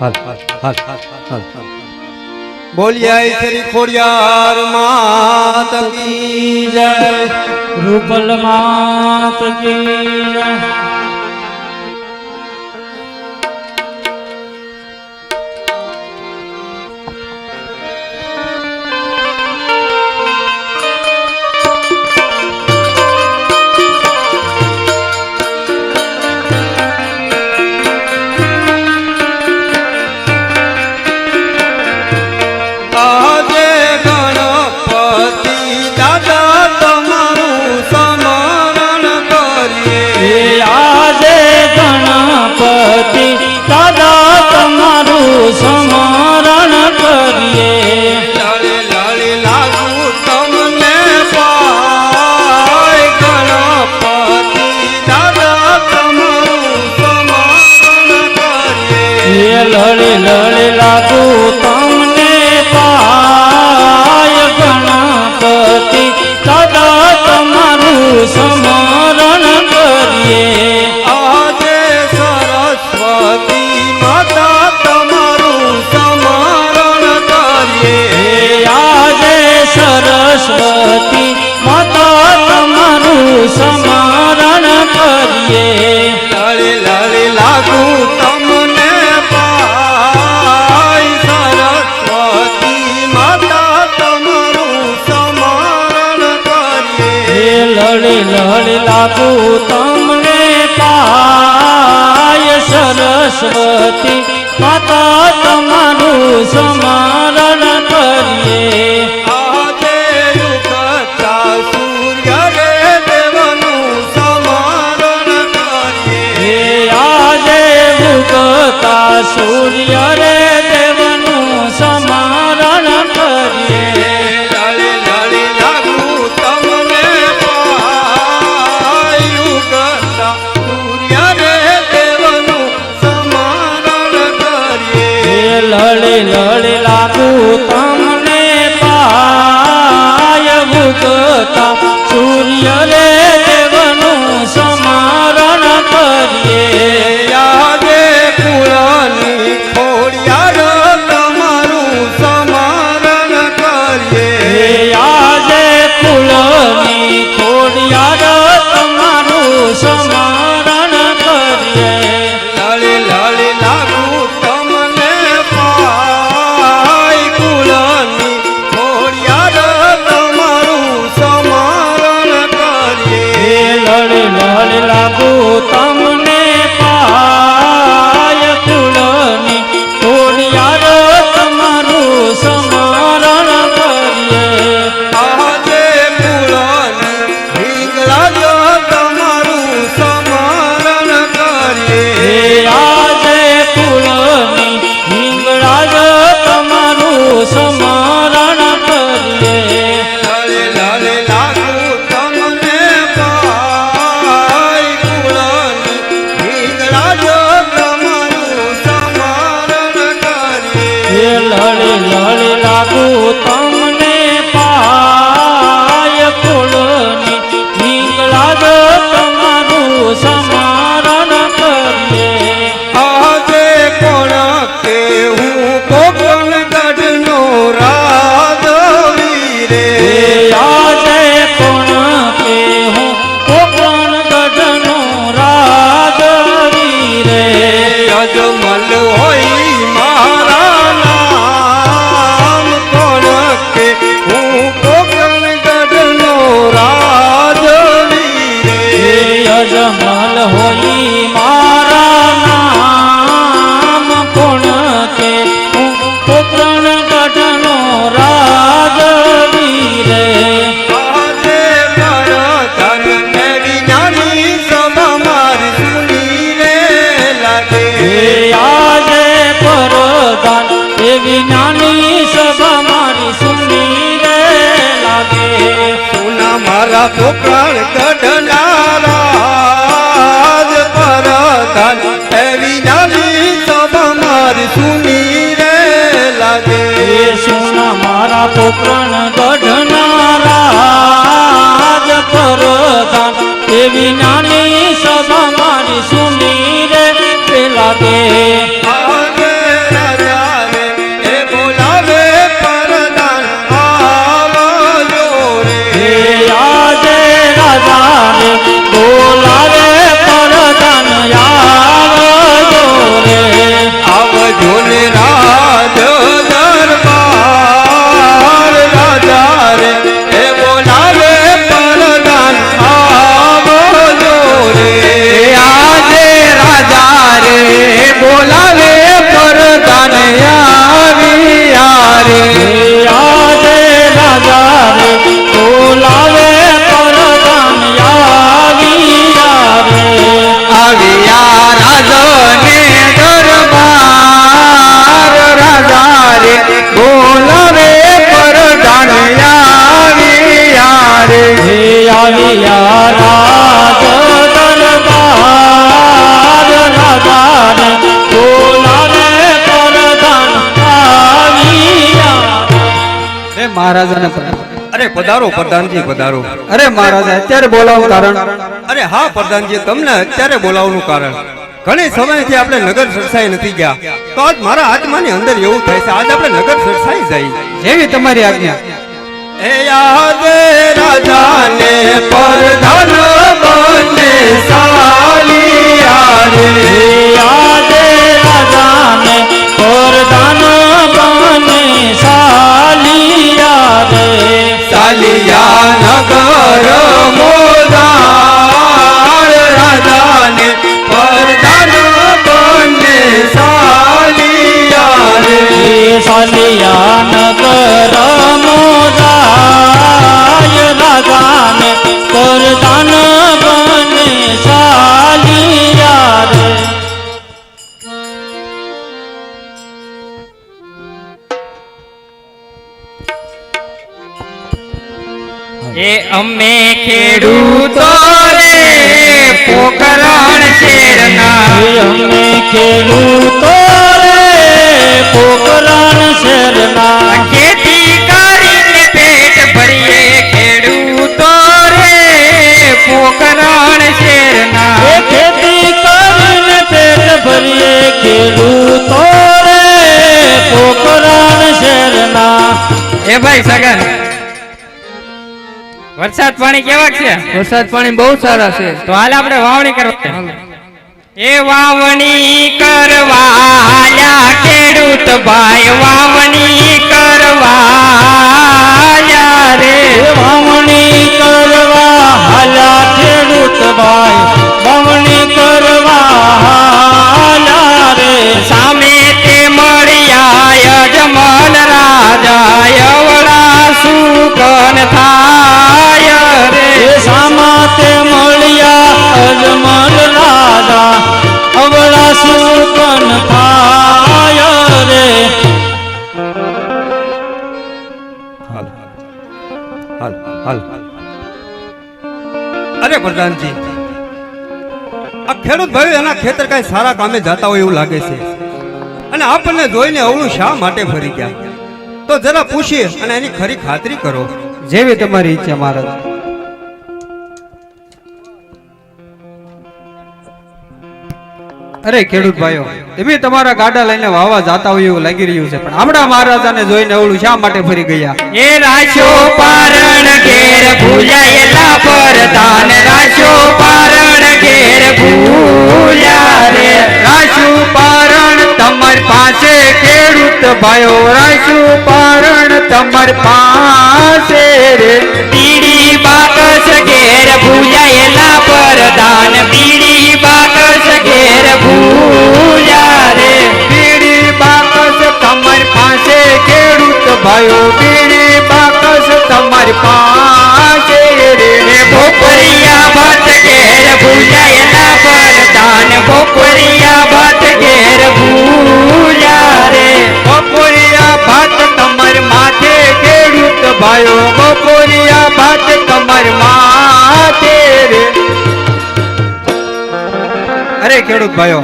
હાલ હાલ હાલ હાલ બોલ્યા શ્રી ખોડિયાર માત કી જય. રૂપલ માત કી જય. લડે લડે લાગુ તમને પાય ગણપતિ. સદા તમારું સમરણ કરીએ. આજે સરસ્વતી માતા તમારું સમરણ કરીએ. આજે સરસ્વતી માતા તમારું સમરણ લાગુ તમને પાય સરસ્વતી માતા તમારું સમા પોકળ કઢનારા પરતન એવી નાની તબ માર સુની રે લાગે. સુના મારા પોકરણ કઢનારા મહારાજાને અરે પધારો પ્રધાનજી પધારો. અરે મહારાજ અત્યારે બોલાવું કારણ. અરે હા પ્રધાનજી તમને અત્યારે બોલાવવાનું કારણ. ઘણી સમયથી આપણે નગર સરસાઈ નથી ગયા. તો આજ મારા આત્માની અંદર એવું થાય છે આજ આપણે નગર સરસાઈ જાય જેવી તમારી આજ્ઞા. એ યાદ રાજાને પ્રધાન સાલિયા નગર એ અમે ખેડૂતો રે પોકરણ શેરના. અમે ખેડૂતો રે પોકરણ શેરના. ખેતી કરીને પેટ ભરીએ ખેડૂતો રે પોકરણ શેરના. ખેતી કરીને પેટ ભરીએ ખેડૂતો રે પોકરણ શેરના. એ ભાઈ સગન વરસાદ પાણી કેવા છે? વરસાદ પાણી બહુ સારા છે. તો હાલ આપણે વાવણી કરવા. એ વાવણી કરવા ખેડૂત ભાઈ વાવણી પ્રધાનજી આ ખેડૂત ભાઈ એના ખેતર કઈ સારા કામે જતા હોય એવું લાગે છે. અને આપણને જોઈને અવળું શા માટે ફરી ગયા? તો જરા પૂછીએ અને એની ખરી ખાતરી કરો. જેવી તમારી ઈચ્છા મહારાજ. અરે ખેડૂત ભાઈઓ તમે તમારા ગાડા લઈને વાવા જાતા હોય એવું લાગી રહ્યું છે. પણ હમણાં મહારાજાને જોઈને અવળું શા માટે ફરી ગયા? એ રાશો ખેડૂત ભયો રસુ પારણ તમર પાસે રે. બીડી બાકસ ઘેર ભૂજાયેલા પરધાન બીડી બાકસ ઘેર ભૂજા રે. બીડી બાકસ તમર પાસે ખેડૂત ભયો બીડી બાકસ તમર પાસે રે. ભોપરિયા ભાત ઘેર ભૂજાયેલા પરધાન ભોપરિયા ભાઈઓ બપોરિયા ભાત કમર માથે રે. અરે ખેડૂત ભાઈઓ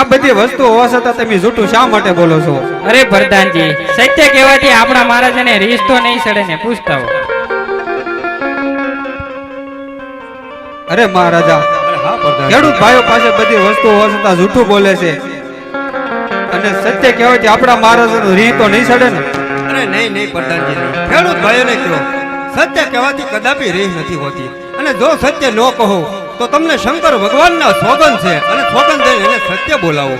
આ બધી વસ્તુઓ હોવા છતાં તમે જૂઠું શા માટે બોલો છો? અરે પ્રધાનજી સત્ય કહેવાથી આપણા મહારાજાને રીસ તો નહીં સડે ને પૂછતા હો. અરે મહારાજા અરે હા પ્રધાન ખેડૂત ભાઈઓ પાસે બધી વસ્તુઓ હોવા છતાં જૂઠું બોલે છે. અને સત્ય કહેવાથી આપણા મહારાજાનું રી તો નહીં સડે ને? નહીં નહીં, પ્રધાનજી. ખેડૂત ભાઈઓને કહો, સત્ય કહેવાથી કદાપી રહી નથી હોતી. અને જો સત્ય ન કહો, તો તમને શંકર ભગવાનના સોગન છે. અને સોગન દઈને એને સત્ય બોલાવો.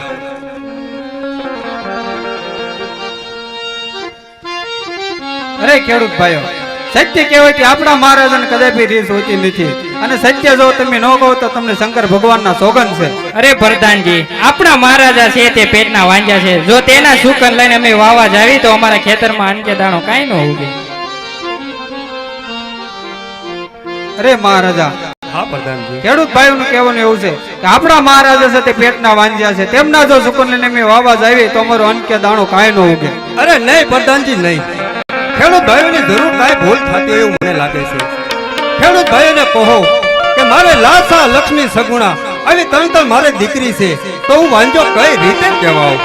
અરે ખેડૂત ભાઈઓ સત્ય કહેવાથી આપણા મહારાજાને કદાપી રીસ હોતી નથી. અને સત્ય જો તમે ન કહો તો તમને શંકર ભગવાનના સોગન છે. અરે પ્રધાનજી આપણા મહારાજા છે તે પેટના વાંજા છે. જો તેના સુકન લઈને અમે વાવા જાવી તો અમારા ખેતરમાં અનકે દાણો કાંઈ ન ઉગે. અરે મહારાજા હા પ્રધાનજી. ખેડૂત ભાઈઓનું કહેવાનું એવું છે કે આપણા મહારાજા છે તે પેટના વાંજ્યા છે. તેમના જો સુકન લઈને અમે વાવા જાવી તો અમારો અન્ન દાણો કાંઈ ન ઉગે. અરે નહીં પ્રધાનજી નહીં. ખેડૂત ભાઈઓની જરૂર કાંઈ ભૂલ થતી એવું મને લાગે છે. ખેડૂત ભાઈઓને કહો કે મારે લાસા લક્ષ્મી સગુણા અને ત્રણ મારે દીકરી છે, તો હું વાંજો કઈ રીતે કહેવાઉં?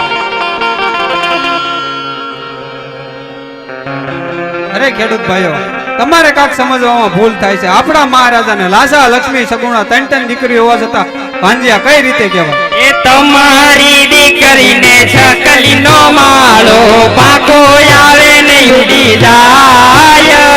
અરે ખેડૂત ભાઈઓ તમારે કાંક સમજવામાં ભૂલ થાય છે. આપણા મહારાજાને લાસા લક્ષ્મી સગુણા ત્રણ ત્રણ દીકરી હોવા છતાં પાંજિયા કઈ રીતે કહેવાય? એ તમારી દીકરીને છકલીનો માળો પાકો આવે ને ઉડી જાય.